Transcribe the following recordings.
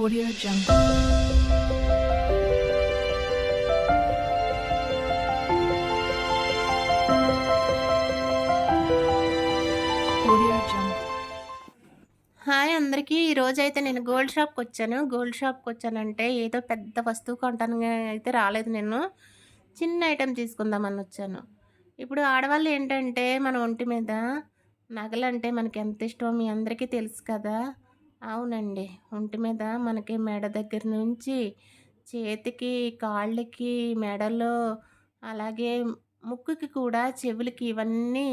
Audio Jungle. Hi అందరికీ. ఈరోజు అయితే నేను గోల్డ్ షాప్కి వచ్చాను. గోల్డ్ షాప్కి వచ్చానంటే ఏదో పెద్ద వస్తువు కొంటాను అయితే రాలేదు నేను చిన్న ఐటెం తీసుకుందామని వచ్చాను. ఇప్పుడు ఆడవాళ్ళు ఏంటంటే మన ఒంటి మీద నగలంటే మనకి ఎంత ఇష్టం మీ అందరికీ తెలుసు కదా. అవునండి. ఒంటి మీద మనకి మెడ దగ్గర నుంచి చేతికి కాళ్ళకి మెడలో అలాగే ముక్కుకి కూడా చెవులకి ఇవన్నీ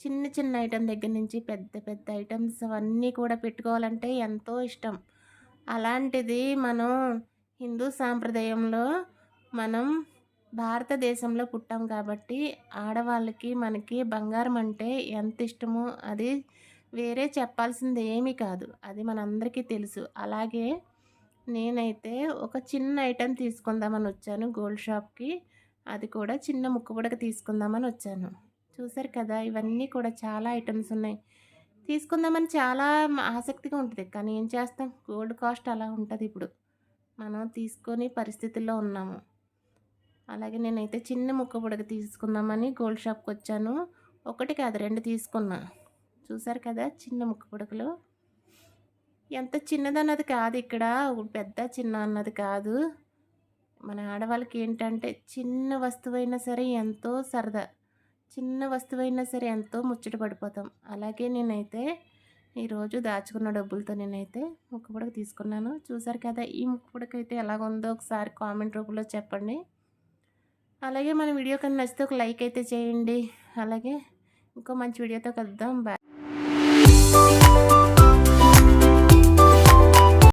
చిన్న చిన్న ఐటెం దగ్గర నుంచి పెద్ద పెద్ద ఐటమ్స్ అవన్నీ కూడా పెట్టుకోవాలంటే ఎంతో ఇష్టం. అలాంటిది మనం హిందూ సాంప్రదాయంలో మనం భారతదేశంలో పుట్టాం కాబట్టి ఆడవాళ్ళకి మనకి బంగారం అంటే ఎంత ఇష్టమో అది వేరే చెప్పాల్సింది ఏమీ కాదు. అది మనందరికీ తెలుసు. అలాగే నేనైతే ఒక చిన్న ఐటెం తీసుకుందామని వచ్చాను గోల్డ్ షాప్కి అది కూడా చిన్న ముక్కుబుడక తీసుకుందామని వచ్చాను. చూసారు కదా ఇవన్నీ కూడా చాలా ఐటమ్స్ ఉన్నాయి. తీసుకుందామని చాలా ఆసక్తిగా ఉంటుంది. కానీ ఏం చేస్తాం? గోల్డ్ కాస్ట్ అలా ఉంటుంది ఇప్పుడు. మనం తీసుకొని పరిస్థితుల్లో ఉన్నాము. అలాగే నేనైతే చిన్న ముక్క బుడక తీసుకుందామని గోల్డ్ షాప్కి వచ్చాను. ఒకటి కాదు రెండు తీసుకున్నా. చూసారు కదా చిన్న ముక్క పుడకలు? ఎంత చిన్నదన్నది కాదు ఇక్కడ పెద్ద చిన్న అన్నది కాదు. మన ఆడవాళ్ళకి ఏంటంటే చిన్న వస్తువైనా సరే ఎంతో సరదా చిన్న వస్తువైనా సరే ఎంతో ముచ్చట పడిపోతాం. అలాగే నేనైతే ఈరోజు దాచుకున్న డబ్బులతో నేనైతే ముక్కు పుడక తీసుకున్నాను. చూసారు కదా ఈ ముక్కపుడక అయితే ఎలాగుందో ఒకసారి కామెంట్ రూపంలో చెప్పండి. అలాగే మన వీడియో కన్నా నచ్చితే ఒక లైక్ అయితే చేయండి. అలాగే ఇంకో మంచి వీడియోతో కలుద్దాం. బాయ్